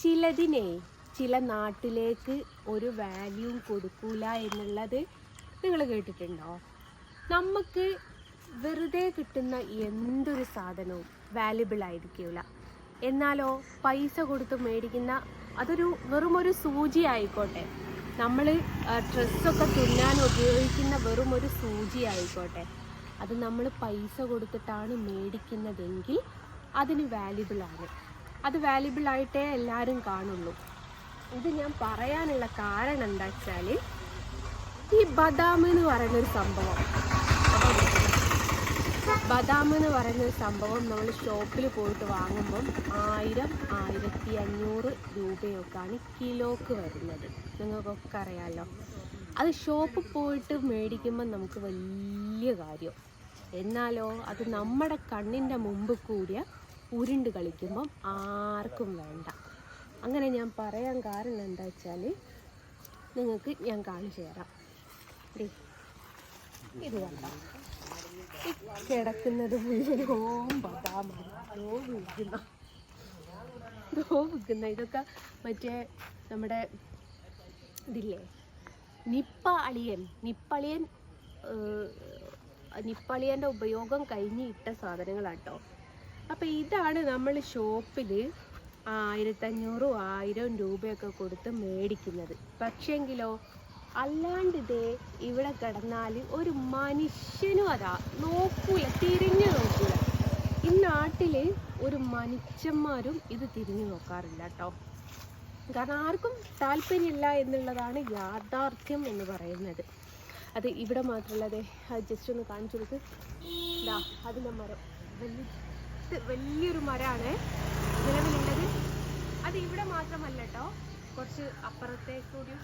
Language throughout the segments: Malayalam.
ചിലതിനെ ചില നാട്ടിലേക്ക് ഒരു വാല്യൂം കൊടുക്കൂല എന്നുള്ളത് നിങ്ങൾ കേട്ടിട്ടുണ്ടോ? നമുക്ക് വെറുതെ കിട്ടുന്ന എന്തൊരു സാധനവും വാല്യുബിൾ ആയിരിക്കില്ല എന്നാലോ പൈസ കൊടുത്ത് മേടിക്കുന്ന അതൊരു വെറും ഒരു സൂചി ആയിക്കോട്ടെ. നമ്മൾ ഡ്രസ്സൊക്കെ തുന്നാൻ ഉപയോഗിക്കുന്ന വെറും ഒരു സൂചി ആയിക്കോട്ടെ. അത് നമ്മൾ പൈസ കൊടുത്തിട്ടാണ് മേടിക്കുന്നതെങ്കിൽ അതിന് വാല്യുബിൾ ആണ്. അത് വാല്യുബിൾ ആയിട്ടേ എല്ലാവരും കാണുള്ളൂ. ഇത് ഞാൻ പറയാനുള്ള കാരണം എന്താ വെച്ചാൽ ഈ ബദാം എന്ന് പറയുന്ന ഒരു സംഭവം. ബദാം എന്ന് പറയുന്ന ഒരു സംഭവം നമ്മൾ ഷോപ്പിൽ പോയിട്ട് വാങ്ങുമ്പം ആയിരം ആയിരത്തി അഞ്ഞൂറ് രൂപയൊക്കെയാണ് കിലോക്ക് വരുന്നത്. നിങ്ങൾക്കൊക്കെ അറിയാമല്ലോ അത് ഷോപ്പ് പോയിട്ട് മേടിക്കുമ്പോൾ നമുക്ക് വലിയ കാര്യം. എന്നാലോ അത് നമ്മുടെ കണ്ണിന്റെ മുമ്പ് കൂടിയ ഉരുണ്ട് കളിക്കുമ്പം ആർക്കും വേണ്ട. അങ്ങനെ ഞാൻ പറയാൻ കാരണം എന്താ വെച്ചാൽ നിങ്ങൾക്ക് ഞാൻ കാണിച്ചു തരാം. ഇത് കണ്ടോ? കിടക്കുന്നത് മുഴുവൻ ഇതൊക്കെ മറ്റേ നമ്മുടെ ഇതില്ലേ? നിപ്പ അളിയൻ നിപ്പളിയൻ നിപ്പളിയന്റെ ഉപയോഗം കഴിഞ്ഞ് ഇട്ട സാധനങ്ങളാട്ടോ. അപ്പോൾ ഇതാണ് നമ്മൾ ഷോപ്പിൽ ആയിരത്തഞ്ഞൂറും ആയിരം രൂപയൊക്കെ കൊടുത്ത് മേടിക്കുന്നത്. പക്ഷേങ്കിലോ അല്ലാണ്ട് ഇതേ ഇവിടെ കിടന്നാൽ ഒരു മനുഷ്യനും അതാ നോക്കൂല തിരിഞ്ഞു നോക്കൂല. ഈ നാട്ടിൽ ഒരു മനുഷ്യന്മാരും ഇത് തിരിഞ്ഞു നോക്കാറില്ല കേട്ടോ കാരണം ആർക്കും താല്പര്യമില്ല എന്നുള്ളതാണ് യാഥാർത്ഥ്യം എന്ന് പറയുന്നത്. അത് ഇവിടെ മാത്രമല്ല അതെ ജസ്റ്റ് ഒന്ന് കാണിച്ചു കൊടുക്ക്. ദാ അതിലെ മരം. വലിയ വലിയൊരു മരമാണ്. നിലവിലുള്ളത്. അത് ഇവിടെ മാത്രമല്ല കേട്ടോ കുറച്ച് അപ്പുറത്തേക്കൂടിയും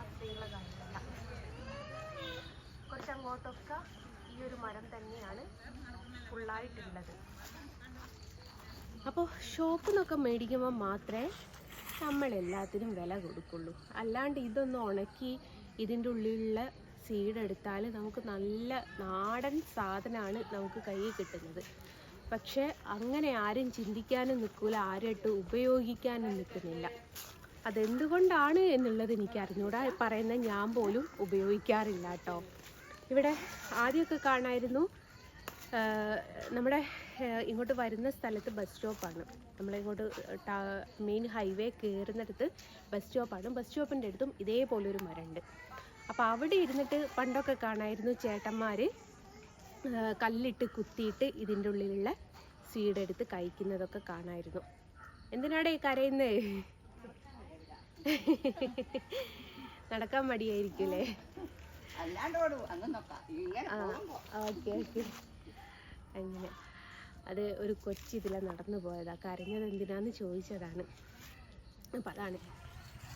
അത്രയുള്ള കാര്യമല്ല കുറച്ച് അങ്ങോട്ടൊക്കെ ഈ ഒരു മരം തന്നെയാണ് ഫുള്ളായിട്ടുള്ളത്. അപ്പോൾ ഷോപ്പിൽ നിന്നൊക്കെ മേടിക്കുമ്പോൾ മാത്രമേ നമ്മൾ എല്ലാത്തിനും വില കൊടുക്കുള്ളൂ. അല്ലാണ്ട് ഇതൊന്ന് ഉണക്കി ഇതിന്റെ ഉള്ളിലുള്ള സീഡ് എടുത്താൽ നമുക്ക് നല്ല നാടൻ സാധനമാണ് നമുക്ക് കയ്യിൽ കിട്ടുന്നത്. പക്ഷേ അങ്ങനെ ആരും ചിന്തിക്കാനും നിൽക്കില്ല ആരായിട്ട് ഉപയോഗിക്കാനും നിൽക്കുന്നില്ല. അതെന്തുകൊണ്ടാണ് എന്നുള്ളത് എനിക്ക് അറിഞ്ഞൂടാ. പറയുന്ന ഞാൻ പോലും ഉപയോഗിക്കാറില്ല കേട്ടോ. ഇവിടെ ആദ്യമൊക്കെ കാണായിരുന്നു നമ്മുടെ ഇങ്ങോട്ട് വരുന്ന സ്ഥലത്ത് ബസ് സ്റ്റോപ്പാണ്. നമ്മളിങ്ങോട്ട് മെയിൻ ഹൈവേ കയറുന്നിടത്ത് ബസ് സ്റ്റോപ്പാണ്. ബസ് സ്റ്റോപ്പിന്റെ അടുത്തും ഇതേപോലൊരു മരമുണ്ട്. അപ്പോൾ അവിടെ ഇരുന്നിട്ട് പണ്ടൊക്കെ കാണായിരുന്നു ചേട്ടന്മാർ കല്ലിട്ട് കുത്തിയിട്ട് ഇതിന്റെ ഉള്ളിലുള്ള സീഡ് എടുത്ത് കഴിക്കുന്നതൊക്കെ കാണായിരുന്നു. എന്തിനാടേ കരയുന്നത് നടക്കാൻ മടിയായിരിക്കില്ലേ ഓക്കെ ഓക്കെ. അങ്ങനെ. അത് ഒരു കൊച്ചി ഇതിലെ നടന്നു പോയതാ. കരഞ്ഞത് എന്തിനാന്ന് ചോദിച്ചതാണ്. അപ്പം അതാണ്.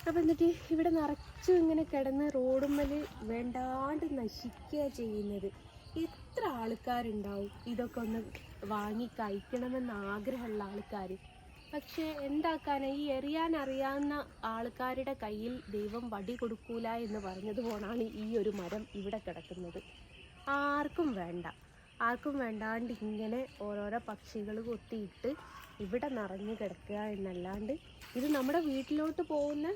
അപ്പം എന്നിട്ട് ഇവിടെ നിറച്ചും ഇങ്ങനെ കിടന്ന് റോഡുമ്മൽ വേണ്ടാണ്ട് നശിക്കുക ചെയ്യുന്നത്. എത്ര ആൾക്കാരുണ്ടാവും. ഇതൊക്കെ ഒന്ന് വാങ്ങി കഴിക്കണമെന്ന് ആഗ്രഹമുള്ള ആൾക്കാർ പക്ഷേ എന്താക്കാന? ഈ എറിയാൻ അറിയാവുന്ന ആൾക്കാരുടെ കയ്യിൽ ദൈവം വടി കൊടുക്കൂല എന്ന് പറഞ്ഞതുപോലാണ് ഈ ഒരു മരം ഇവിടെ കിടക്കുന്നത്. ആർക്കും വേണ്ട. ആർക്കും വേണ്ടാണ്ട് ഇങ്ങനെ ഓരോരോ പക്ഷികൾ കൊത്തിയിട്ട് ഇവിടെ നിറഞ്ഞു കിടക്കുക എന്നല്ലാണ്ട് ഇത് നമ്മുടെ വീട്ടിലോട്ട് പോകുന്ന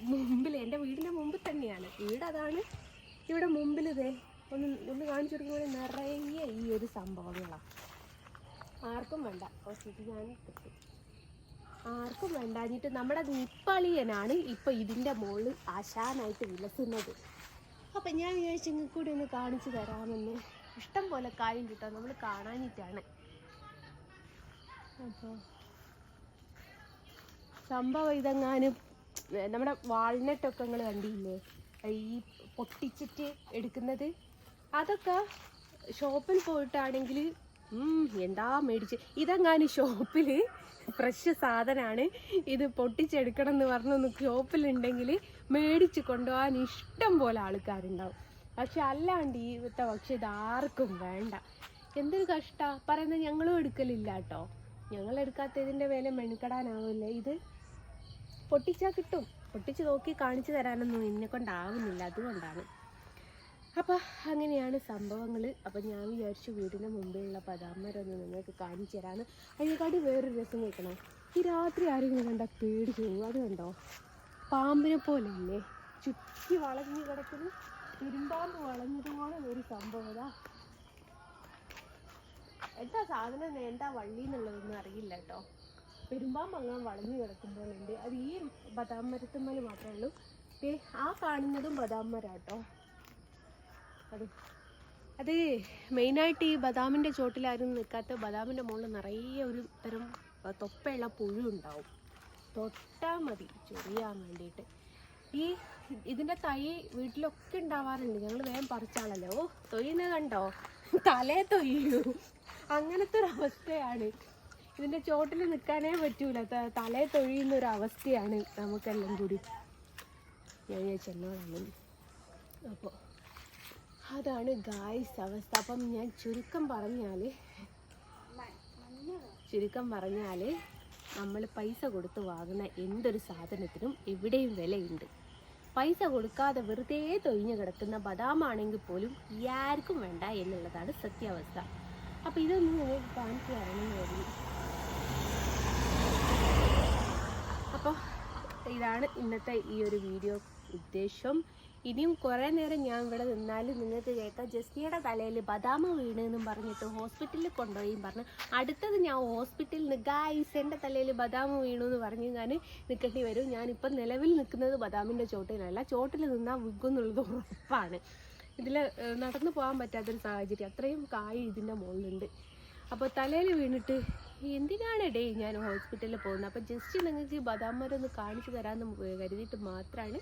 മുമ്പിൽ എന്റെ വീടിന്റെ മുമ്പിൽ തന്നെയാണ്. വീട് അതാണ് ഇവിടെ മുമ്പിൽ ഇതേ. ഒന്ന് ഒന്ന് കാണിച്ചു കൊടുക്കുമ്പോൾ നിറയെ ഈ ഒരു സംഭവങ്ങളാണ് ആർക്കും വേണ്ട. ഇത് ഞാൻ ആർക്കും വേണ്ടാഞ്ഞിട്ട് നമ്മുടെ നിപ്പളിയനാണ് ഇപ്പൊ ഇതിന്റെ മുകളിൽ ആശാനായിട്ട് വിലസുന്നത്. അപ്പൊ ഞാൻ വിചാരിച്ചു കൂടി ഒന്ന് കാണിച്ചു തരാമെന്ന്. ഇഷ്ടം പോലെ കാര്യം കിട്ടാം നമ്മൾ കാണാനിട്ടാണ്. അപ്പോൾ സംഭവം ഇതെങ്ങാനും നമ്മുടെ വാൾനട്ടൊക്കെ നിങ്ങൾ കണ്ടില്ലേ? ഈ പൊട്ടിച്ചിട്ട് എടുക്കുന്നത് അതൊക്കെ ഷോപ്പിൽ പോയിട്ടാണെങ്കിൽ എന്താ മേടിച്ച്. ഇതെങ്ങാനും ഷോപ്പിൽ ഫ്രഷ് സാധനമാണ് ഇത് പൊട്ടിച്ചെടുക്കണം എന്ന് പറഞ്ഞൊന്ന് ഷോപ്പിലുണ്ടെങ്കിൽ മേടിച്ച് കൊണ്ടുപോകാൻ ഇഷ്ടം പോലെ ആൾക്കാരുണ്ടാവും. പക്ഷെ അല്ലാണ്ട് ഈ പക്ഷെ ഇതാർക്കും വേണ്ട. എന്തൊരു കഷ്ട. പറയുന്നത് ഞങ്ങളും എടുക്കലില്ല കേട്ടോ ഞങ്ങൾ എടുക്കാത്തതിന്റെ വില മെണുക്കടാനാവില്ല ഇത്? പൊട്ടിച്ചാൽ കിട്ടും. പൊട്ടിച്ച് നോക്കി കാണിച്ചു തരാനൊന്നും എന്നെ കൊണ്ടാവുന്നില്ല അതുകൊണ്ടാണ്. അപ്പോൾ അങ്ങനെയാണ് സംഭവങ്ങൾ അപ്പോൾ ഞാൻ വിചാരിച്ചു വീടിന് മുമ്പിലുള്ള പതാമരം ഒന്ന് നിങ്ങൾക്ക് കാണിച്ചു തരാമെന്ന് അതിനെക്കാട്ടി വേറൊരു രസം കേൾക്കണം? ഈ രാത്രി ആരെങ്കിലും കണ്ടാൽ പേടി പോകും. അത് കണ്ടോ? പാമ്പിനെ പോലെയല്ലേ? ചുറ്റി വളഞ്ഞു കിടക്കുന്ന. ഇരുമ്പാമ്പ് വളഞ്ഞതുപോലെ ഒരു സംഭവം എന്താ സാധനം എന്താ വള്ളി എന്നുള്ളതൊന്നും അറിയില്ല കേട്ടോ. പെരുമ്പാമ്പ് അങ്ങനെ വളഞ്ഞു കിടക്കുമ്പോഴുണ്ട്. അത് ഈ ബദാം മരത്തുമ്മൽ മാത്രമേ ഉള്ളൂ. ആ കാണുന്നതും ബദാം മരാട്ടോ അത് അത് മെയിനായിട്ട് ഈ ബദാമിന്റെ ചോട്ടിലാരും നിൽക്കാത്ത ബദാമിന്റെ മുകളിൽ നിറയെ ഒരു തരം തൊപ്പയുള്ള പുഴു ഉണ്ടാവും. തൊട്ടാൽ മതി ചൊറിയാൻ വേണ്ടിയിട്ട്. ഈ ഇതിന്റെ തൈ വീട്ടിലൊക്കെ ഉണ്ടാവാറുണ്ട്. ഞങ്ങൾ വേഗം പറിച്ചാളല്ലോ ഓ തൊയ്യുന്നത് കണ്ടോ? തലേ തൊയ്യൂ. അങ്ങനത്തെ ഒരു അവസ്ഥയാണ്. ഇതിന്റെ ചോട്ടിൽ നിൽക്കാനേ പറ്റൂല. തലേ തൊഴിയുന്ന ഒരു അവസ്ഥയാണ് നമുക്കെല്ലാം കൂടി. ഞാൻ ചെന്നോളാണ് അപ്പോൾ അതാണ് ഗായ്സ് അവസ്ഥ. അപ്പം ഞാൻ ചുരുക്കം പറഞ്ഞാൽ ചുരുക്കം പറഞ്ഞാൽ നമ്മൾ പൈസ കൊടുത്ത് വാങ്ങുന്ന എന്തൊരു സാധനത്തിനും എവിടെയും വിലയുണ്ട്. പൈസ കൊടുക്കാതെ വെറുതെ തൊഴിഞ്ഞു കിടക്കുന്ന ബദാമാണെങ്കിൽ പോലും ആർക്കും വേണ്ട എന്നുള്ളതാണ് സത്യാവസ്ഥ. അപ്പോൾ ഇതൊന്നും നിങ്ങൾക്ക് കാണിച്ചു തരണമെന്ന് കരുതി. അപ്പോൾ ഇതാണ് ഇന്നത്തെ ഈ ഒരു വീഡിയോ ഉദ്ദേശം. ഇനിയും കുറേ നേരം ഞാൻ ഇവിടെ നിന്നാലും നിങ്ങൾക്ക് കേൾക്കാം ജസ്നിയുടെ തലയിൽ ബദാമ വീണെന്നും പറഞ്ഞിട്ട് ഹോസ്പിറ്റലിൽ കൊണ്ടുപോയി പറഞ്ഞ്. അടുത്തത് ഞാൻ ഹോസ്പിറ്റലിൽ നിന്ന് ഗായ്സ് എന്റെ തലയിൽ ബദാമ വീണു എന്ന് പറഞ്ഞ് ഞാൻ നിൽക്കേണ്ടി വരും. ഞാനിപ്പം നിലവിൽ നിൽക്കുന്നത് ബദാമിന്റെ ചോട്ടിലല്ല. ചോട്ടിൽ നിന്നാൽ വിൽക്കുന്നുള്ളത് ഉറപ്പാണ്. ഇതിൽ നടന്നു പോകാൻ പറ്റാത്തൊരു സാഹചര്യം. അത്രയും കായ് ഇതിന്റെ മുകളിലുണ്ട്. അപ്പോൾ തലയിൽ വീണിട്ട് എന്തിനാണ് ഡേ ഞാൻ ഹോസ്പിറ്റലിൽ പോകുന്നത്? അപ്പോൾ ജസ്റ്റ് നിങ്ങൾക്ക് ബദാം മരം ഒന്ന് കാണിച്ചു തരാമെന്ന് കരുതിയിട്ട് മാത്രമാണ്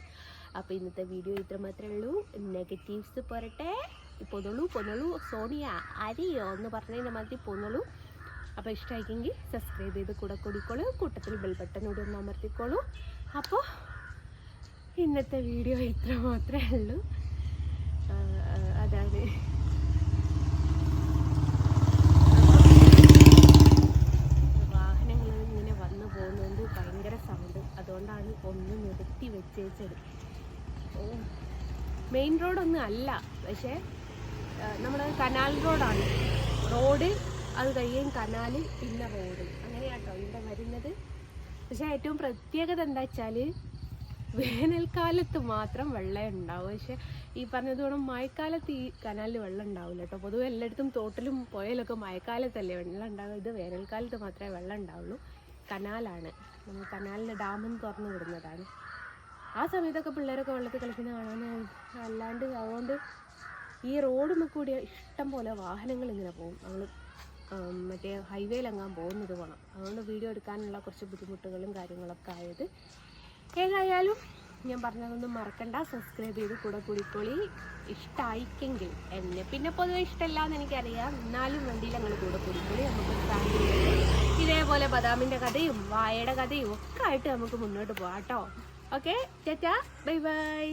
അപ്പോൾ ഇന്നത്തെ വീഡിയോ ഇത്ര മാത്രമേ ഉള്ളൂ. നെഗറ്റീവ്സ് പോരട്ടെ. പൊന്നോളൂ പൊന്നോളൂ. സോണിയ അരിയോ എന്ന് പറഞ്ഞതിന്റെ മാതിരി പൊന്നോളൂ. അപ്പോൾ ഇഷ്ടമായിക്കെങ്കിൽ സബ്സ്ക്രൈബ് ചെയ്ത് കൂടെ കൂടിക്കോളൂ. കൂട്ടത്തിൽ ബെൽ കൂടി ഒന്ന് അമർത്തിക്കോളൂ. അപ്പോൾ ഇന്നത്തെ വീഡിയോ ഇത്ര മാത്രമേ ഉള്ളൂ അതാണ് അതുകൊണ്ടാണ് ഒന്ന് നിർത്തി വെച്ചേച്ചത്. മെയിൻ റോഡൊന്നും അല്ല പക്ഷേ നമ്മൾ കനാൽ റോഡാണ് റോഡ് അത് കഴിയും കനാൽ പിന്നെ റോഡ് അങ്ങനെയാട്ടോ ഇവിടെ വരുന്നത്. പക്ഷേ ഏറ്റവും പ്രത്യേകത എന്താ വെച്ചാൽ വേനൽക്കാലത്ത് മാത്രം വെള്ളം ഉണ്ടാവും. പക്ഷെ ഈ പറഞ്ഞതുകൊണ്ട് മഴക്കാലത്ത് ഈ കനാലിൽ വെള്ളം ഉണ്ടാവില്ല കേട്ടോ. പൊതുവെ എല്ലായിടത്തും തോട്ടിലും പുഴയിലൊക്കെ മഴക്കാലത്തല്ലേ വെള്ളം ഉണ്ടാവുക? ഇത് വേനൽക്കാലത്ത് മാത്രമേ വെള്ളം ഉണ്ടാവുള്ളൂ. കനാലാണ്. നമ്മൾ കനാലിന്റെ ഡാമും തുറന്നു വിടുന്നതാണ്. ആ സമയത്തൊക്കെ പിള്ളേരൊക്കെ വെള്ളത്തിൽ കളിക്കുന്ന കാണാൻ അല്ലാണ്ട് അതുകൊണ്ട് ഈ റോഡിൽ കൂടി ഇഷ്ടം പോലെ വാഹനങ്ങൾ ഇങ്ങനെ പോകും. നമ്മൾ മറ്റേ ഹൈവേയിലെങ്ങാൻ പോകുന്നത് വേണം അതുകൊണ്ട് വീഡിയോ എടുക്കാനുള്ള കുറച്ച് ബുദ്ധിമുട്ടുകളും കാര്യങ്ങളൊക്കെ ആയത്. ഏതായാലും ഞാൻ പറഞ്ഞതൊന്നും മറക്കണ്ട. സബ്സ്ക്രൈബ് ചെയ്ത് കൂടെ കൂടിക്കോളി. ഇഷ്ടമായിക്കെങ്കിൽ എന്നെ പിന്നെ പൊതുവെ ഇഷ്ടമല്ല എന്ന് എനിക്കറിയാം. എന്നാലും വണ്ടിയിൽ ഞങ്ങൾ കൂടെ കൂടിക്കോളി. നമുക്ക് ഫാമിലി ഇതേപോലെ ബദാമിന്റെ കഥയും വായയുടെ കഥയും ഒക്കെ ആയിട്ട് നമുക്ക് മുന്നോട്ട് പോകാം കേട്ടോ. Okay ചേച്ചാ bye bye